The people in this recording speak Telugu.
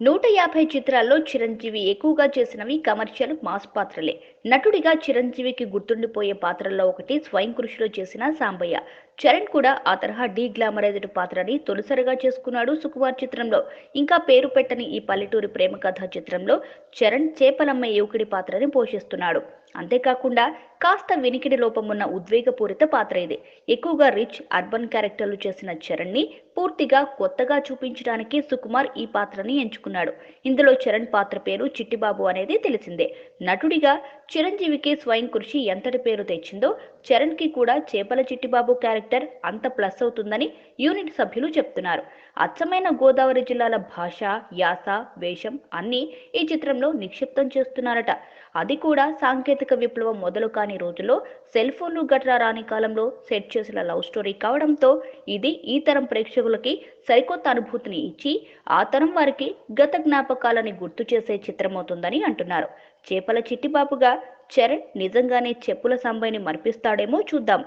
నూట యాభై చిత్రాల్లో చిరంజీవి ఎక్కువగా చేసినవి కమర్షియల్ మాస్ పాత్రలే. నటుడిగా చిరంజీవికి గుర్తుండిపోయే పాత్రల్లో ఒకటి స్వయం కృషిలో చేసిన సాంబయ్య. చరణ్ కూడా ఆ తరహా డీ గ్లామరైజ్డ్ పాత్రని తొలిసారిగా చేసుకున్నాడు సుకుమార్ చిత్రంలో. ఇంకా పేరు పెట్టని ఈ పల్లెటూరి ప్రేమ కథ చిత్రంలో చరణ్ చేపలమ్మ యువకుడి పాత్రని పోషిస్తున్నాడు. అంతేకాకుండా కాస్త వినికిడి లోపం ఉన్న ఉద్వేగపూరిత పాత్ర ఇది. ఎక్కువగా రిచ్ అర్బన్ క్యారెక్టర్లు చేసిన చరణ్ని పూర్తిగా కొత్తగా చూపించడానికి సుకుమార్ ఈ పాత్రని ఎంచుకున్నాడు. ఇందులో చరణ్ పాత్ర పేరు చిట్టిబాబు అనేది తెలిసిందే. నటుడిగా చిరంజీవికి స్వయం కృషి ఎంతటి పేరు తెచ్చిందో చరణ్కి కూడా చేపల చిట్టిబాబు క్యారెక్టర్ అంత ప్లస్ అవుతుందని యూనిట్ సభ్యులు చెప్తున్నారు. అచ్చమైన గోదావరి జిల్లాల భాష యాస వేషం అన్నీ ఈ చిత్రంలో నిక్షిప్తం చేస్తున్నారట. అది కూడా సాంకేతిక విప్లవం మొదలు కాని రోజుల్లో సెల్ ఫోన్లు గట్రా రాని కాలంలో సెట్ చేసిన లవ్ స్టోరీ కావడంతో ఇది ఈ తరం ప్రేక్షకులకి సరికొత్త అనుభూతిని ఇచ్చి ఆ తరం వారికి గత జ్ఞాపకాలని గుర్తు చేసే చిత్రమవుతుందని అంటున్నారు. చేపల చిట్టిబాబుగా చరణ్ నిజంగానే చెప్పుల సంబైని మర్పిస్తాడేమో చూద్దాం.